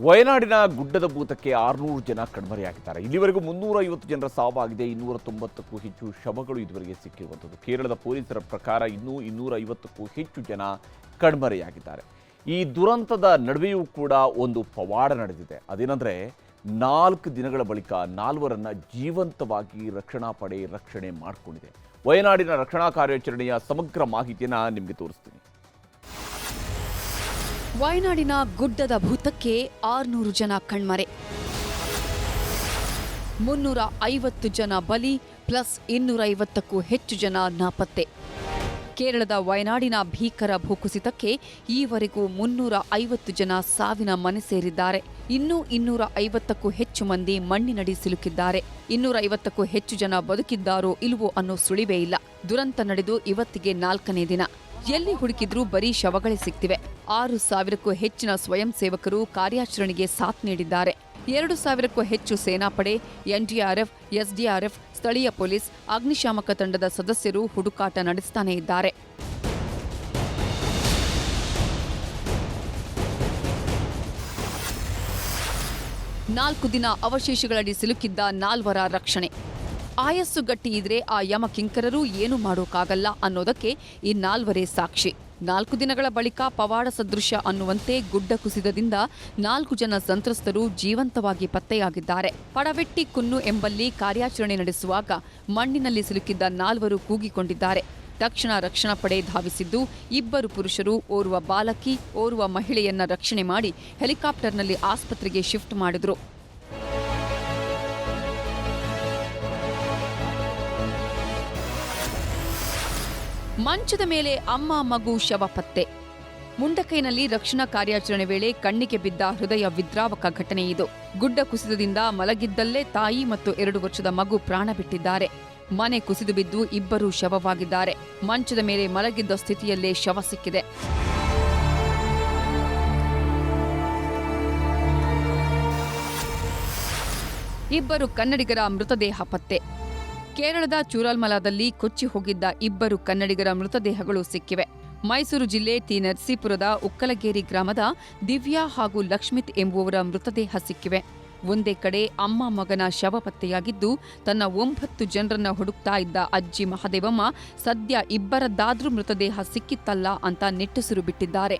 ವಯನಾಡಿನ ಗುಡ್ಡದ ಭೂತಕ್ಕೆ ಆರುನೂರು ಜನ ಕಣ್ಮರೆಯಾಗಿದ್ದಾರೆ. ಇಲ್ಲಿವರೆಗೂ ಮುನ್ನೂರ ಐವತ್ತು ಜನರ ಸಾವಾಗಿದೆ. ಇನ್ನೂರ ತೊಂಬತ್ತಕ್ಕೂ ಹೆಚ್ಚು ಶವಗಳು ಇದುವರೆಗೆ ಸಿಕ್ಕಿರುವಂಥದ್ದು. ಕೇರಳದ ಪೊಲೀಸರ ಪ್ರಕಾರ ಇನ್ನೂ ಇನ್ನೂರ ಐವತ್ತಕ್ಕೂ ಹೆಚ್ಚು ಜನ ಕಣ್ಮರೆಯಾಗಿದ್ದಾರೆ. ಈ ದುರಂತದ ನಡುವೆಯೂ ಕೂಡ ಒಂದು ಪವಾಡ ನಡೆದಿದೆ. ಅದೇನೆಂದರೆ, ನಾಲ್ಕು ದಿನಗಳ ಬಳಿಕ ನಾಲ್ವರನ್ನು ಜೀವಂತವಾಗಿ ರಕ್ಷಣಾ ಪಡೆ ರಕ್ಷಣೆ ಮಾಡಿಕೊಂಡಿದೆ. ವಯನಾಡಿನ ರಕ್ಷಣಾ ಕಾರ್ಯಾಚರಣೆಯ ಸಮಗ್ರ ಮಾಹಿತಿಯನ್ನು ನಿಮಗೆ ತೋರಿಸ್ತೀನಿ. ವಯನಾಡಿನ ಗುಡ್ಡದ ಭೂತಕ್ಕೆ ಆರ್ನೂರು ಜನ ಕಣ್ಮರೆ. ಮುನ್ನೂರ ಐವತ್ತು ಜನ ಬಲಿ ಪ್ಲಸ್ ಇನ್ನೂರ ಐವತ್ತಕ್ಕೂ ಹೆಚ್ಚು ಜನ ನಾಪತ್ತೆ. ಕೇರಳದ ವಯನಾಡಿನ ಭೀಕರ ಭೂಕುಸಿತಕ್ಕೆ ಈವರೆಗೂ ಮುನ್ನೂರ ಐವತ್ತು ಜನ ಸಾವಿನ ಮನೆ ಸೇರಿದ್ದಾರೆ. ಇನ್ನೂ ಇನ್ನೂರ ಐವತ್ತಕ್ಕೂ ಹೆಚ್ಚು ಮಂದಿ ಮಣ್ಣಿನಡಿ ಸಿಲುಕಿದ್ದಾರೆ. ಇನ್ನೂರ ಐವತ್ತಕ್ಕೂ ಹೆಚ್ಚು ಜನ ಬದುಕಿದ್ದಾರೋ ಇಲ್ವೋ ಅನ್ನೋ ಸುಳಿವೇ ಇಲ್ಲ. ದುರಂತ ನಡೆದು ಇವತ್ತಿಗೆ ನಾಲ್ಕನೇ ದಿನ. ಎಲ್ಲಿ ಹುಡುಕಿದ್ರೂ ಬರೀ ಶವಗಳೇ ಸಿಗ್ತಿವೆ. ಆರು ಸಾವಿರಕ್ಕೂ ಹೆಚ್ಚಿನ ಸ್ವಯಂ ಸೇವಕರು ಕಾರ್ಯಾಚರಣೆಗೆ ಸಾಥ್ ನೀಡಿದ್ದಾರೆ. ಎರಡು ಸಾವಿರಕ್ಕೂ ಹೆಚ್ಚು ಸೇನಾಪಡೆ, ಎನ್ಡಿಆರ್ಎಫ್, ಎಸ್ಡಿಆರ್ಎಫ್, ಸ್ಥಳೀಯ ಪೊಲೀಸ್, ಅಗ್ನಿಶಾಮಕ ತಂಡದ ಸದಸ್ಯರು ಹುಡುಕಾಟ ನಡೆಸ್ತಾನೆ ಇದ್ದಾರೆ. ನಾಲ್ಕು ದಿನ ಅವಶೇಷಗಳಡಿ ಸಿಲುಕಿದ್ದ ನಾಲ್ವರ ರಕ್ಷಣೆ. ಆಯಸ್ಸು ಗಟ್ಟಿ ಇದ್ರೆ ಆ ಯಮಕಿಂಕರರು ಏನು ಮಾಡೋಕ್ಕಾಗಲ್ಲ ಅನ್ನೋದಕ್ಕೆ ಈ ನಾಲ್ವರೇ ಸಾಕ್ಷಿ. ನಾಲ್ಕು ದಿನಗಳ ಬಳಿಕ ಪವಾಡ ಸದೃಶ ಅನ್ನುವಂತೆ ಗುಡ್ಡ ಕುಸಿತದಿಂದ ನಾಲ್ಕು ಜನ ಸಂತ್ರಸ್ತರು ಜೀವಂತವಾಗಿ ಪತ್ತೆಯಾಗಿದ್ದಾರೆ. ಪಡವೆಟ್ಟಿ ಕುನ್ನು ಎಂಬಲ್ಲಿ ಕಾರ್ಯಾಚರಣೆ ನಡೆಸುವಾಗ ಮಣ್ಣಿನಲ್ಲಿ ಸಿಲುಕಿದ್ದ ನಾಲ್ವರು ಕೂಗಿಕೊಂಡಿದ್ದಾರೆ. ತಕ್ಷಣ ರಕ್ಷಣಾ ಪಡೆ ಧಾವಿಸಿದ್ದು, ಇಬ್ಬರು ಪುರುಷರು, ಓರ್ವ ಬಾಲಕಿ, ಓರ್ವ ಮಹಿಳೆಯನ್ನ ರಕ್ಷಣೆ ಮಾಡಿ ಹೆಲಿಕಾಪ್ಟರ್ನಲ್ಲಿ ಆಸ್ಪತ್ರೆಗೆ ಶಿಫ್ಟ್ ಮಾಡಿದ್ರು. ಮಂಚದ ಮೇಲೆ ಅಮ್ಮ ಮಗು ಶವ ಪತ್ತೆ. ಮುಂಡಕೈನಲ್ಲಿ ರಕ್ಷಣಾ ಕಾರ್ಯಾಚರಣೆ ವೇಳೆ ಕಣ್ಣಿಗೆ ಬಿದ್ದ ಹೃದಯ ವಿದ್ರಾವಕ ಘಟನೆ ಇದು. ಗುಡ್ಡ ಕುಸಿತದಿಂದ ಮಲಗಿದ್ದಲ್ಲೇ ತಾಯಿ ಮತ್ತು ಎರಡು ವರ್ಷದ ಮಗು ಪ್ರಾಣ ಬಿಟ್ಟಿದ್ದಾರೆ. ಮನೆ ಕುಸಿದು ಬಿದ್ದು ಇಬ್ಬರು ಶವವಾಗಿದ್ದಾರೆ. ಮಂಚದ ಮೇಲೆ ಮಲಗಿದ್ದ ಸ್ಥಿತಿಯಲ್ಲೇ ಶವ ಸಿಕ್ಕಿದೆ. ಇಬ್ಬರು ಕನ್ನಡಿಗರ ಮೃತದೇಹ ಪತ್ತೆ. ಕೇರಳದ ಚೂರಲ್ಮಲಾದಲ್ಲಿ ಕೊಚ್ಚಿ ಹೋಗಿದ್ದ ಇಬ್ಬರು ಕನ್ನಡಿಗರ ಮೃತದೇಹಗಳು ಸಿಕ್ಕಿವೆ. ಮೈಸೂರು ಜಿಲ್ಲೆ ಟಿ ನರಸೀಪುರದ ಉಕ್ಕಲಗೇರಿ ಗ್ರಾಮದ ದಿವ್ಯಾ ಹಾಗೂ ಲಕ್ಷ್ಮಿತ್ ಎಂಬುವರ ಮೃತದೇಹ ಸಿಕ್ಕಿವೆ. ಒಂದೇ ಕಡೆ ಅಮ್ಮ ಮಗನ ಶವ ಪತ್ತೆಯಾಗಿದ್ದು, ತನ್ನ ಒಂಬತ್ತು ಜನರನ್ನ ಹುಡುಕ್ತಾ ಇದ್ದ ಅಜ್ಜಿ ಮಹದೇವಮ್ಮ ಸದ್ಯ ಇಬ್ಬರದ್ದಾದ್ರೂ ಮೃತದೇಹ ಸಿಕ್ಕಿತ್ತಲ್ಲ ಅಂತ ನಿಟ್ಟುಸಿರು ಬಿಟ್ಟಿದ್ದಾರೆ.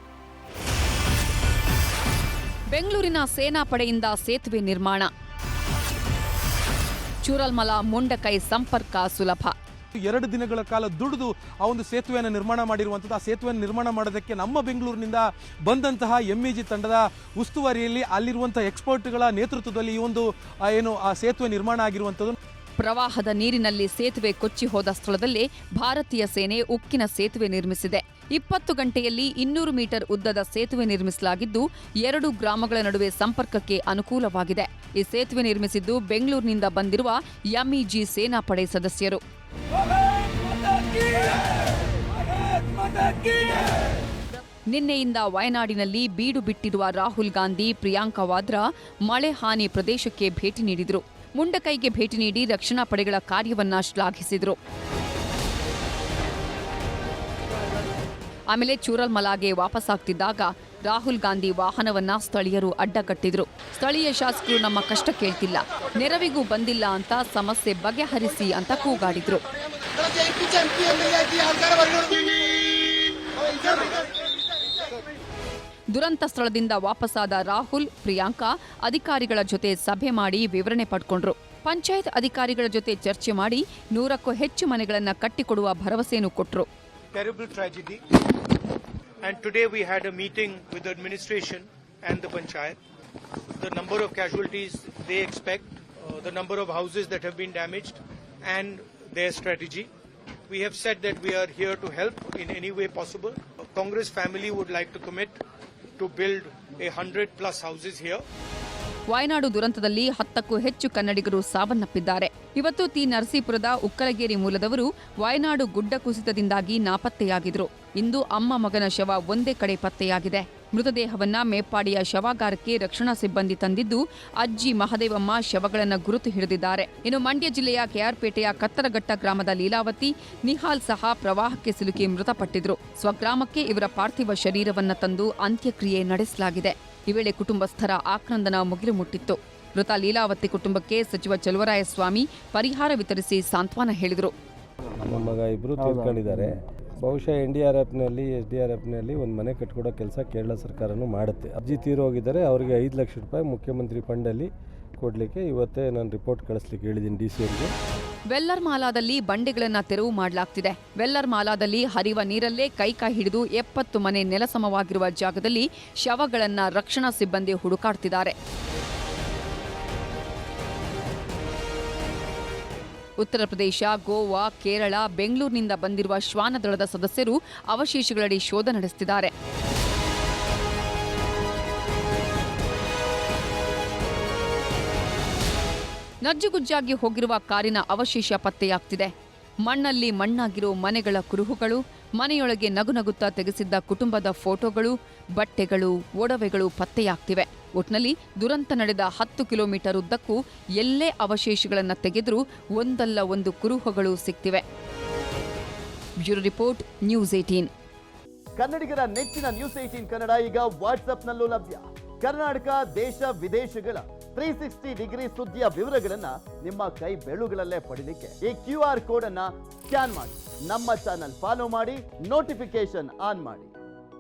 ಬೆಂಗಳೂರಿನ ಸೇನಾಪಡೆಯಿಂದ ಸೇತುವೆ ನಿರ್ಮಾಣ. ಚೂರಲ್ಮಲ ಮುಂಡಕೈ ಸಂಪರ್ಕ ಸುಲಭ. ಎರಡು ದಿನಗಳ ಕಾಲ ದುಡಿದು ಆ ಒಂದು ಸೇತುವೆಯನ್ನು ನಿರ್ಮಾಣ ಮಾಡಿರುವಂಥದ್ದು, ಆ ಸೇತುವೆಯನ್ನು ನಿರ್ಮಾಣ ಮಾಡೋದಕ್ಕೆ ನಮ್ಮ ಬೆಂಗಳೂರಿನಿಂದ ಬಂದಂತಹ ಎಂ ಇ ಜಿ ತಂಡದ ಉಸ್ತುವಾರಿಯಲ್ಲಿ ಅಲ್ಲಿರುವಂಥ ಎಕ್ಸ್ಪರ್ಟ್ಗಳ ನೇತೃತ್ವದಲ್ಲಿ ಈ ಒಂದು ಏನು, ಆ ಸೇತುವೆ ನಿರ್ಮಾಣ ಆಗಿರುವಂಥದ್ದು. ಪ್ರವಾಹದ ನೀರಿನಲ್ಲಿ ಸೇತುವೆ ಕೊಚ್ಚಿ ಹೋದ ಸ್ಥಳದಲ್ಲಿ ಭಾರತೀಯ ಸೇನೆ ಉಕ್ಕಿನ ಸೇತುವೆ ನಿರ್ಮಿಸಿದೆ. ಇಪ್ಪತ್ತು ಗಂಟೆಯಲ್ಲಿ ಇನ್ನೂರು ಮೀಟರ್ ಉದ್ದದ ಸೇತುವೆ ನಿರ್ಮಿಸಲಾಗಿದ್ದು, ಎರಡು ಗ್ರಾಮಗಳ ನಡುವೆ ಸಂಪರ್ಕಕ್ಕೆ ಅನುಕೂಲವಾಗಿದೆ. ಈ ಸೇತುವೆ ನಿರ್ಮಿಸಿದ್ದು ಬೆಂಗಳೂರಿನಿಂದ ಬಂದಿರುವ ಎಂಇಜಿ ಸೇನಾಪಡೆ ಸದಸ್ಯರು. ನಿನ್ನೆಯಿಂದ ವಯನಾಡಿನಲ್ಲಿ ಬೀಡು ಬಿಟ್ಟಿರುವ ರಾಹುಲ್ ಗಾಂಧಿ, ಪ್ರಿಯಾಂಕಾ ವಾದ್ರಾ ಮಳೆ ಹಾನಿ ಪ್ರದೇಶಕ್ಕೆ ಭೇಟಿ ನೀಡಿದರು. ಮುಂಡಕೈಗೆ ಭೇಟಿ ನೀಡಿ ರಕ್ಷಣಾ ಪಡೆಗಳ ಕಾರ್ಯವನ್ನ ಶ್ಲಾಘಿಸಿದರು. ಆಮೇಲೆ ಚೂರಲ್ಮಲಾಗೆ ವಾಪಸ್ಸಾಗ್ತಿದ್ದಾಗ ರಾಹುಲ್ ಗಾಂಧಿ ವಾಹನವನ್ನ ಸ್ಥಳೀಯರು ಅಡ್ಡಗಟ್ಟಿದ್ರು. ಸ್ಥಳೀಯ ಶಾಸಕರು ನಮ್ಮ ಕಷ್ಟ ಕೇಳ್ತಿಲ್ಲ. ನೆರವಿಗೂ ಬಂದಿಲ್ಲ ಅಂತ ಸಮಸ್ಯೆ ಬಗೆಹರಿಸಿ ಅಂತ ಕೂಗಾಡಿದ್ರು. ದುರಂತ ಸ್ಥಳದಿಂದ ವಾಪಸಾದ ರಾಹುಲ್, ಪ್ರಿಯಾಂಕಾ ಅಧಿಕಾರಿಗಳ ಜೊತೆ ಸಭೆ ಮಾಡಿ ವಿವರಣೆ ಪಡ್ಕೊಂಡ್ರು. ಪಂಚಾಯತ್ ಅಧಿಕಾರಿಗಳ ಜೊತೆ ಚರ್ಚೆ ಮಾಡಿ ನೂರಕ್ಕೂ ಹೆಚ್ಚು ಮನೆಗಳನ್ನು ಕಟ್ಟಿಕೊಡುವ ಭರವಸೆಯನ್ನು ಕೊಟ್ಟರು terrible tragedy and today we had meeting with the administration and the panchayat the number of casualties they expect the number of damaged we are here to help in any way possible Congress family would like to commit to build a hundred plus houses here. Wayanad ದುರಂತದಲ್ಲಿ ಹತ್ತಕ್ಕೂ ಹೆಚ್ಚು ಕನ್ನಡಿಗರು ಸಾವನ್ನಪ್ಪಿದ್ದಾರೆ. ಇವತ್ತು ತಿ ನರಸೀಪುರದ ಉಕ್ಕಲಗೇರಿ ಮೂಲದವರು ವಾಯನಾಡು ಗುಡ್ಡ ಕುಸಿತದಿಂದಾಗಿ ನಾಪತ್ತೆಯಾಗಿದ್ರು. ಇಂದು ಅಮ್ಮ ಮಗನ ಶವ ಒಂದೇ ಕಡೆ ಪತ್ತೆಯಾಗಿದೆ. ಮೃತದೇಹವನ್ನ ಮೇಪ್ಪಾಡಿಯ ಶವಾಗಾರಕ್ಕೆ ರಕ್ಷಣಾ ಸಿಬ್ಬಂದಿ ತಂದಿದ್ದು, ಅಜ್ಜಿ ಮಹದೇವಮ್ಮ ಶವಗಳನ್ನು ಗುರುತು ಹಿಡಿದಿದ್ದಾರೆ. ಇನ್ನು ಮಂಡ್ಯ ಜಿಲ್ಲೆಯ ಕೆಆರ್ಪೇಟೆಯ ಕತ್ತರಘಟ್ಟ ಗ್ರಾಮದ ಲೀಲಾವತಿ, ನಿಹಾಲ್ ಸಹ ಪ್ರವಾಹಕ್ಕೆ ಸಿಲುಕಿ ಮೃತಪಟ್ಟಿದ್ರು. ಸ್ವಗ್ರಾಮಕ್ಕೆ ಇವರ ಪಾರ್ಥಿವ ಶರೀರವನ್ನು ತಂದು ಅಂತ್ಯಕ್ರಿಯೆ ನಡೆಸಲಾಗಿದೆ. ಈ ವೇಳೆ ಕುಟುಂಬಸ್ಥರ ಆಕ್ರಂದನ ಮುಗಿಲು ಮುಟ್ಟಿತ್ತು ಮೃತ ಲೀಲಾವತಿ ಕುಟುಂಬಕ್ಕೆ ಸಚಿವ ಚಲುವರಾಯಸ್ವಾಮಿ ಪರಿಹಾರ ವಿತರಿಸಿ ಸಾಂತ್ವನ ಹೇಳಿದರು. ಬಹುಶಃ ಎನ್ ಡಿ ಆರ್ ಎಫ್ನಲ್ಲಿ, ಎಸ್ ಡಿ ಆರ್ ಎಫ್ನಲ್ಲಿ ಒಂದು ಮನೆ ಕಟ್ಕೊಡೋ ಕೆಲಸ ಕೇರಳ ಸರ್ಕಾರನೂ ಮಾಡುತ್ತೆ. ಅಜ್ಜಿ ತೀರೋಗಿದ್ದಾರೆ ಅವರಿಗೆ ಐದು ಲಕ್ಷ ರೂಪಾಯಿ ಮುಖ್ಯಮಂತ್ರಿ ಫಂಡಲ್ಲಿ ಕೊಡಲಿಕ್ಕೆ ಇವತ್ತೇ ನಾನು ರಿಪೋರ್ಟ್ ಕಳಿಸ್ಲಿಕ್ಕೆ ಹೇಳಿದ್ದೀನಿ ಡಿ ಸಿ ಅವರಿಗೆ. ವೆಲ್ಲರ್ ಮಾಲಾದಲ್ಲಿ ಬಂಡೆಗಳನ್ನು ತೆರವು ಮಾಡಲಾಗ್ತಿದೆ. ವೆಲ್ಲರ್ ಮಾಲಾದಲ್ಲಿ ಹರಿವ ನೀರಲ್ಲೇ ಕೈಕೈ ಹಿಡಿದು ಎಪ್ಪತ್ತು ಮನೆ ನೆಲಸಮವಾಗಿರುವ ಜಾಗದಲ್ಲಿ ಶವಗಳನ್ನು ರಕ್ಷಣಾ ಸಿಬ್ಬಂದಿ ಹುಡುಕಾಡ್ತಿದ್ದಾರೆ. ಉತ್ತರ ಪ್ರದೇಶ, ಗೋವಾ, ಕೇರಳ, ಬೆಂಗಳೂರಿನಿಂದ ಬಂದಿರುವ ಶ್ವಾನದಳದ ಸದಸ್ಯರು ಅವಶೇಷಗಳಡಿ ಶೋಧ ನಡೆಸುತ್ತಿದ್ದಾರೆ ನಜ್ಜುಗುಜ್ಜಾಗಿ ಹೋಗಿರುವ ಕಾರಿನ ಅವಶೇಷ ಪತ್ತೆಯಾಗ್ತಿದೆ. ಮಣ್ಣಲ್ಲಿ ಮಣ್ಣಾಗಿರೋ ಮನೆಗಳ ಕುರುಹುಗಳು, ಮನೆಯೊಳಗೆ ನಗುನಗುತ್ತಾ ತೆಗೆಸಿದ್ದ ಕುಟುಂಬದ ಫೋಟೋಗಳು, ಬಟ್ಟೆಗಳು, ಒಡವೆಗಳು ಪತ್ತೆಯಾಗ್ತಿವೆ. ಒಟ್ನಲ್ಲಿ ದುರಂತ ನಡೆದ ಹತ್ತು ಕಿಲೋಮೀಟರ್ ಉದ್ದಕ್ಕೂ ಎಲ್ಲೇ ಅವಶೇಷಗಳನ್ನು ತೆಗೆದರೂ ಒಂದಲ್ಲ ಒಂದು ಕುರುಹುಗಳು ಸಿಕ್ತಿವೆ ಬ್ಯೂರೋ ರಿಪೋರ್ಟ್, ನ್ಯೂಸ್ ಏಟೀನ್ ಕನ್ನಡಿಗರ ನೆಚ್ಚಿನ ನ್ಯೂಸ್ ಏಟೀನ್ ಕನ್ನಡ ಈಗ ವಾಟ್ಸ್ಆಪ್ನಲ್ಲೂ ಲಭ್ಯ. ಕರ್ನಾಟಕ, ದೇಶ, ವಿದೇಶಗಳ ತ್ರೀ ಸಿಕ್ಸ್ಟಿ ಡಿಗ್ರಿ ಸುದ್ದಿಯ ವಿವರಗಳನ್ನ ನಿಮ್ಮ ಕೈ ಬೆಳುಗಳಲ್ಲೇ ಪಡೀಲಿಕ್ಕೆ ಈ ಕ್ಯೂ ಆರ್ ಕೋಡ್ ಸ್ಕ್ಯಾನ್ ಮಾಡಿ. ನಮ್ಮ ಚಾನಲ್ ಫಾಲೋ ಮಾಡಿ ನೋಟಿಫಿಕೇಶನ್ ಆನ್ ಮಾಡಿ.